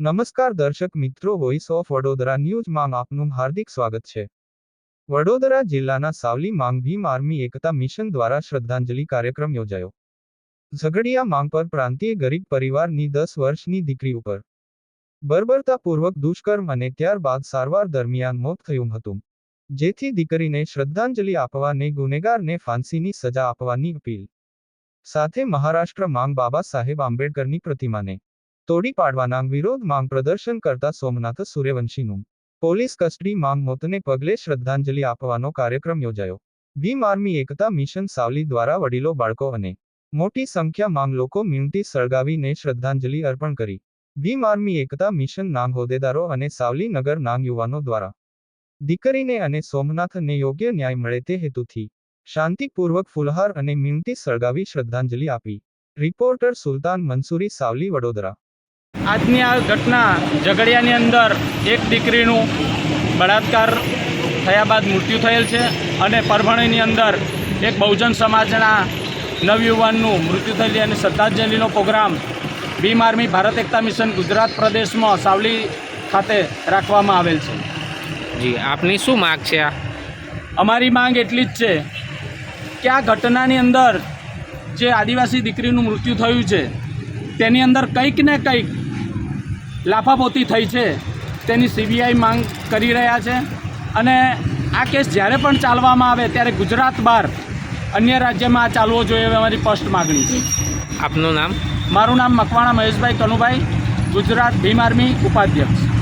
નમસ્કાર દર્શક મિત્રો વોઇસ ઓફ વડોદરા ન્યૂઝમાં આપનું હાર્દિક સ્વાગત છે. વડોદરા જિલ્લાના સાવલી માંગ ભીમ આર્મી એકતા મિશન દ્વારા શ્રદ્ધાંજલિ કાર્યક્રમ યોજાયો. ઝઘડિયા માંગ પર પ્રાંતીય ગરીબ પરિવારની દસ વર્ષની દીકરી ઉપર બર્બરતાપૂર્વક દુષ્કર્મ અને ત્યારબાદ સારવાર દરમિયાન મોત થયું હતું. જેથી દીકરીને શ્રદ્ધાંજલિ આપવાને, ગુનેગારને ફાંસીની સજા આપવાની અપીલ. સાથે મહારાષ્ટ્ર માંગ બાબા સાહેબ આંબેડકરની પ્રતિમાને તોડી પાડવાના વિરોધ માંગ પ્રદર્શન કરતા સોમનાથ સૂર્યવંશીનું પોલીસ કસ્ટડી માંગ મોતને પગલે શ્રદ્ધાંજલિ આપવાનો કાર્યક્રમ યોજાયો. ભીમ આર્મી એકતા મિશન સાવલી દ્વારા વડીલો, બાળકો અને મોટી સંખ્યામાં લોકો મીણતી સળગાવીને શ્રદ્ધાંજલિ અર્પણ કરી. ભીમ આર્મી એકતા મિશન નાંગ હોદ્દેદારો અને સાવલી નગર નાંગ યુવાનો દ્વારા દીકરીને અને સોમનાથને યોગ્ય ન્યાય મળે તે હેતુથી શાંતિપૂર્વક ફુલહાર અને મીણતી સળગાવી શ્રદ્ધાંજલિ આપી. રિપોર્ટર સુલતાન મંસૂરી, સાવલી, વડોદરા. આજની આ ઘટના ઝઘડિયાની અંદર એક દીકરીનું બળાત્કાર થયા બાદ મૃત્યુ થયેલ છે અને પરભણીની અંદર એક બહુજન સમાજના નવયુવાનનું મૃત્યુ થયેલી અને શ્રદ્ધાંજલિનો programme Bhim Army Bharat Ekta Mission Gujarat પ્રદેશમાં સાવલી ખાતે રાખવામાં આવેલ છે. જી આપની શું માગ છે આ? અમારી માંગ એટલી જ છે કે આ ઘટનાની અંદર જે આદિવાસી દીકરીનું મૃત્યુ થયું છે તેની અંદર કંઈક ને કંઈક લાફાપોતી થઈ છે. તેની સીબીઆઈ માંગ કરી રહ્યા છે. અને આ કેસ જ્યારે પણ ચાલવામાં આવે ત્યારે ગુજરાત બહાર અન્ય રાજ્યમાં આ ચાલવો જોઈએ એવી અમારી સ્પષ્ટ માગણી છે. આપનું નામ? મારું નામ મકવાણા મહેશભાઈ કનુભાઈ ગુજરાત ભીમ આર્મી ઉપાધ્યક્ષ.